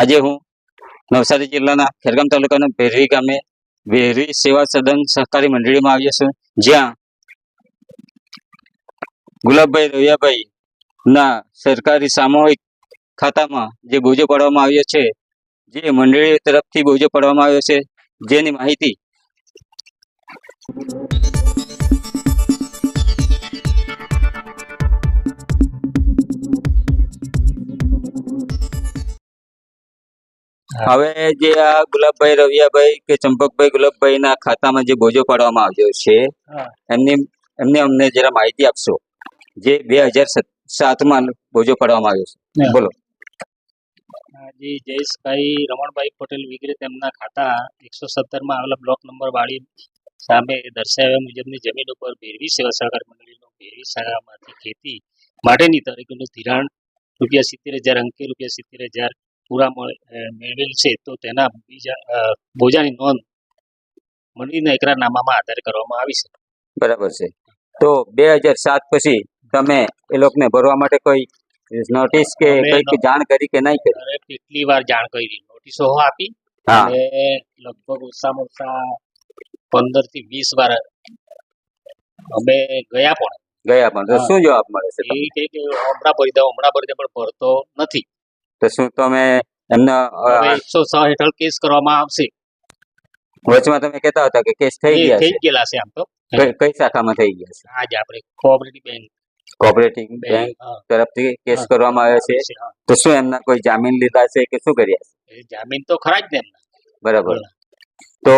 આજે હું નવસારી જિલ્લાના ખેરગામ તાલુકાના ભેરવી ગામે વેરી સેવા સદન સહકારી મંડળીમાં આવ્યો છું. જ્યાં ગુલાબભાઈ રવિયાભાઈ ના સરકારી સામૂહિક ખાતામાં જે બોજો પાડવામાં આવ્યો છે, જે મંડળી તરફથી બોજો પાડવામાં આવ્યો છે, જેની માહિતી હવે જે આ ગુલાબભાઈ રવિયાભાઈ કે ચંપકભાઈ ગુલાબભાઈ ના ખાતામાં જે બોજો પાડવામાં આવ્યો છે. એમની એમને અમને જરા માહિતી આપશો? જે બે હજાર સાતમાં બોજો પાડવામાં આવ્યો છે. બોલો. જી જયેશભાઈ રમણભાઈ પટેલ વગેરે તેમના ખાતા એકસો સત્તરમાં આવેલા બ્લોક નંબર વાળી સામે દર્શાવ્યા મુજબની જમીન ઉપર ભેરવી સેવા સહકાર મંડળીનો ભેરવી શાખામાંથી ખેતી માટેની તારીખનું ધિરાણ રૂપિયા સિત્તેર હજાર અંકે રૂપિયા સિત્તેર હજાર પૂરા મેળવેલ છે તો તેના બીજા બોજાની નોંધ મંડળીના એકરારનામામાં આધાર કરવામાં આવી છે. બરાબર છે. તો બે હજાર સાત પછી તમે એ લોકોને ભરવા માટે કોઈ નોટિસ કે કંઈક જાણ કરી કે નહીં કરી? કેટલી વાર જાણ કરી? નોટિસો આપી. અને લગભગ ઓછામાં ઓછા પંદરથી વીસ વાર અમે ગયા પણ. ગયા પણ. શું જવાબ મળે છે એ કે હમણાં ભરી દઉં હમણાં ભરી દે પણ ભરતો નથી. તો શું તમે એમના એકસો છ હેઠળ કેસ કરવામાં આવશે. વચમાં તમે કહેતા હતા કે કેસ થઈ ગયા થઈ ગયેલા છે આમ તો. કઈ શાખામાં થઈ ગયા છે? આજે આપણે કોઓપરેટિવ બેંક કોઓપરેટિવ બેંક તરફથી કેસ કરવામાં આવ્યો છે. તો શું એમના કોઈ જામીન લીધા છે કે શું કર્યા છે? જામીન તો ખરા જ ને એમના. બરાબર. તો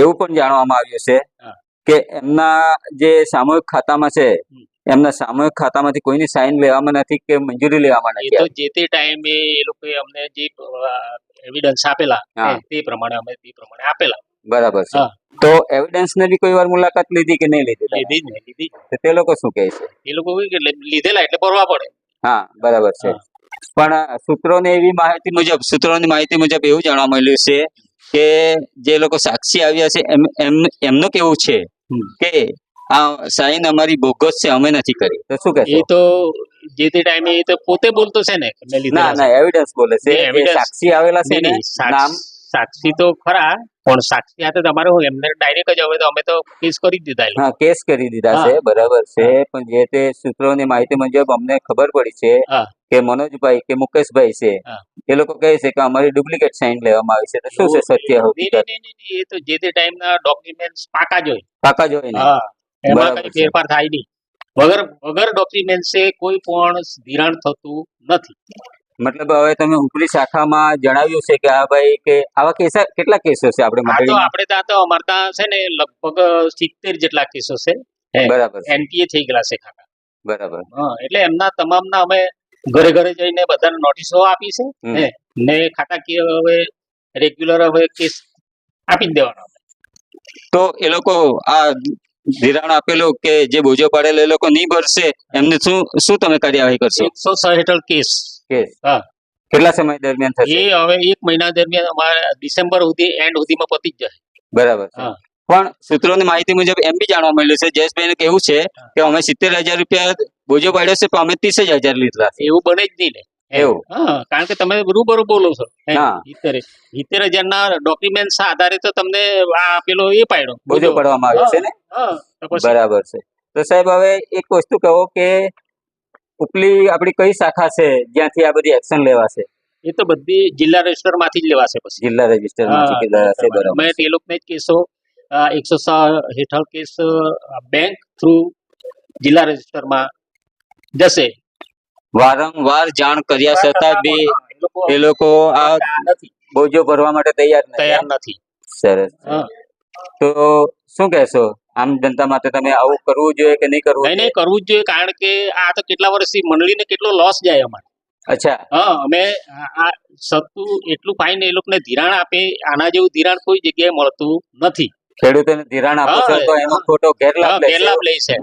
એવું પણ જાણવામાં આવ્યું છે કે એમના જે સામૂહિક ખાતામાં છે. એમના સામૂહિક ખાતામાંથી કોઈની સાઈન લેવામાં નથી કે મંજૂરી લેવામાં નથી તો જે તે ટાઈમે એ લોકો અમને જે એવિડન્સ આપેલા તે પ્રમાણે અમે તે પ્રમાણે આપેલા. બરાબર છે. તો એવિડન્સ ને બી કોઈ વાર મુલાકાત લીધી કે નહીં લીધી? લીધી જ લીધી તે લોકો શું કહે છે? એ લોકો લીધેલા એટલે ભરવા પડે. હા બરાબર છે. પણ સૂત્રોને સૂત્રોની એવી માહિતી મુજબ સૂત્રોની માહિતી મુજબ એવું જાણવા મળ્યું છે કે જે લોકો સાક્ષી આવ્યા છે એમ એમ એમનું કેવું છે કે આ સાઈન અમારી બોગસ છે અમે નથી કરી. તો શું એ તો જે તે ટાઈમે એ તો પોતે બોલતો છે ને ના ના એવિડન્સ બોલે છે. સાક્ષી આવેલા છે. ને નામ? સાક્ષી તો ખરા પણ સાક્ષી હાથે તમારે હું એમને ડાયરેક્ટ જ હવે તો અમે તો કેસ કરી દીધા હા કેસ કરી દીધા છે બરાબર છે. પણ જે તે સૂત્રોની માહિતી મુજબ અમને ખબર પડી છે કે મનોજભાઈ કે મુકેશભાઈ છે. એ લોકો કહે છે કે અમારી ડુપ્લિકેટ સાઈન લેવામાં આવી છે. તો શું છે સત્ય હકીકત? એ તો જે તે ટાઈમના ડોક્યુમેન્ટ પાકા જ હોય. પાકા હા. એમાં કઈ ફેરફાર થાય નહીં. વગર વગર ડોક્યુમેન્ટ્સે કોઈ પણ ધિરાણ થતું નથી. મતલબ હવે તમે ઉપલી શાખામાં જણાવ્યું છે કે આ ભાઈ કે આવા કેસા કેટલા કેસો છે આપણે તો આપણે ત્યાં તો અમારે ત્યાં છે ને લગભગ સિત્તેર જેટલા કેસો છે. બરાબર એનપીએ થઈ ગયેલા છે ખાતા. બરાબર. હા એટલે એમના તમામના અમે ઘરે ઘરે જઈને બધાને નોટિસો આપી છે. ને ખાતા કે હવે રેગ્યુલર હવે કેસ આપી જ દેવાનો. તો એ લોકો આ ધિરાણ આપેલું કે જે બોજો પાડેલો એ લોકો નહીં ભરશે એમને શું શું તમે કાર્યવાહી કરશો? એકસો છ હેઠળ કેસ. કેસ? હા. કેટલા સમય દરમિયાન થશે? એ હવે એક મહિના દરમિયાન અમારે ડિસેમ્બર સુધી એન્ડ સુધીમાં પતી જ જાય. બરાબર હા. પણ સૂત્રોની માહિતી મુજબ એમ બી જાણવા મળ્યું છે જયેશભાઈ કેવું છે કે અમે સિત્તેર હજાર રૂપિયા બોજો પાડ્યો છે પણ અમે ત્રીસ જ હજાર લીધા એવું બને જ નહીં ને. એવું. હા કારણ કે તમે રૂબરૂ બોલો છો. સિત્તેર સિત્તેર હજાર ના ડોક્યુમેન્ટ આધારે તો તમને આ પેલો એ પાડ્યો. બોજો પાડવામાં આવ્યો છે ને? બરાબર છે. તો સાહેબ હવે એક વસ્તુ કહો કે ઉપલી આપણી કઈ શાખા છે જ્યાંથી આ બધી એક્શન લેવાશે? એ તો બધી જિલ્લા રજિસ્ટરમાંથી જ લેવાશે પછી. જિલ્લા રજિસ્ટરમાંથી લેવાશે બરાબર. તે લોકોને જ કેસો એકસો હેઠળ કેસ બેંક થ્રુ જિલ્લા રજિસ્ટરમાં જશે. વારંવાર જાણ કર્યા છતાં બી એ લોકો આ બોજો ભરવા માટે તૈયાર તૈયાર નથી. સરસ. તો શું કહેશો? આમ જનતા માટે તમે આવું કરવું જોઈએ કે નહીં કરવું નહીં નહીં કરવું જ જોઈએ કારણ કે આ તો કેટલા વર્ષથી મંડળીને કેટલો લોસ જાય અમારે. અચ્છા. હા અમે આ સત્તુ એટલું ફાઇન એ લોકોને ધિરાણ આપે આના જેવું ધિરાણ કોઈ જગ્યાએ મળતું નથી. ખેડૂતોને ધિરાણ આપો તો એનો ખોટો ગેરલાભ. ગેરલાભ લે છે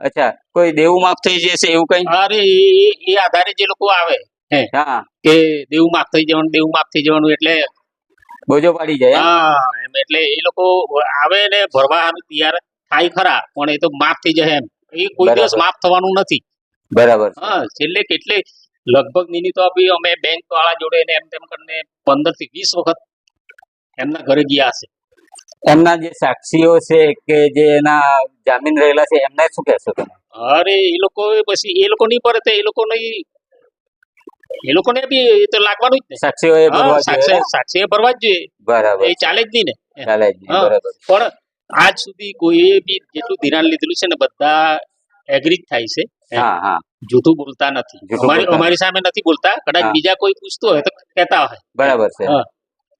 અચ્છા કોઈ દેવું માફ થઈ જશે એવું કઈ? અરે એ આધારે જે લોકો આવે હા કે દેવું માફ થઈ જવાનું દેવું માફ થઈ જવાનું એટલે બોજો પાડી જાય? હા એમ એટલે એ લોકો આવે ને ભરવા તૈયાર થાય ખરા પણ એ તો માફ થઈ જાય એમ. એ કોઈ દિવસ માફ થવાનું નથી. બરાબર. હા છેલ્લે કેટલે લગભગ નીની તો અમે બેંક વાળા જોડે એમ તેમ કરીને પંદરથી વીસ વખત એમના ઘરે ગયા હશે. એમના જે સાક્ષીઓ છે કે જે એના જામીન રહેલા છે એમને શું કહેશો તમે? અરે એ લોકો પછી એ લોકો નહીં પડે તો એ લોકો એ લોકોને બી તો લાગવાનું જ ને. સાક્ષીઓ એ ભરવા જોઈએ. સાક્ષી ભરવા જ જોઈએ. બરાબર. એ ચાલે જ નહીં ને. ચાલે જ નહીં. બરાબર. પણ આજ સુધી કોઈએ બી જેટલું ધિરાણ લીધેલું છે ને બધા એગ્રી થાય છે. હા? હા જૂઠું બોલતા નથી. અમારી અમારી સામે નથી બોલતા. કદાચ બીજા કોઈ પૂછતો હોય તો કહેતા હોય. બરાબર છે.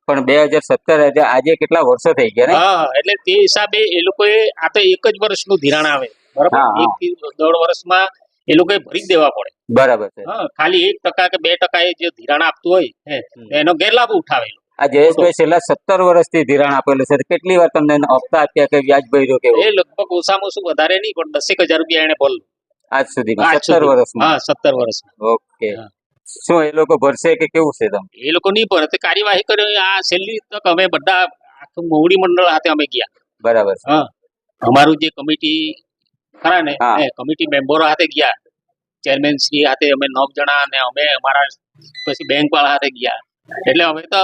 પણ બે હજાર સત્તર આજે કેટલા વર્ષો થઈ ગયા હા એટલે તે હિસાબે એ લોકોએ આ તો એક જ વર્ષનું ધિરાણ આવે બરાબર. એક થી દોઢ વર્ષમાં એ લોકોએ ભરી જ દેવા પડે. બરાબર છે. ખાલી એક ટકા કે બે ટકા એ જે ધિરાણ આપતું હોય એનો ગેરલાભ ઉઠાવે આ જયેશભાઈ છેલ્લા સત્તર વર્ષથી ધિરાણ આપેલું છે કેટલી વાર તમને હપ્તા આપ્યા કે વ્યાજ ભર્યો કે એ લગભગ ઓછામાં ઓછું વધારે નહીં પણ દસેક હજાર રૂપિયા એને બોલ આજ સુધીમાં સત્તર વર્ષ વર્ષમાં? હા સત્તર વર્ષમાં. ઓકે. શું એ લોકો ભરશે કે કેવું છે તમે એ લોકો નહીં ભરે તે કાર્યવાહી કરી. આ છેલ્લી તક અમે બધા આખું મોવડી મંડળ હાથે અમે ગયા. બરાબર હા. અમારું જે કમિટી ખરા ને કમિટી મેમ્બરો હાથે ગયા. ચેરમેન શ્રી હાથે અમે નવ જણા અને અમે અમારા પછી બેંક વાળા હાથે ગયા. એટલે અમે તો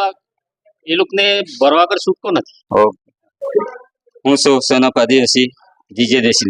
એ લોકોને ભરવા પર છૂટકો નથી. હું સૌ સનપ આદિવાસી જીજે દેશ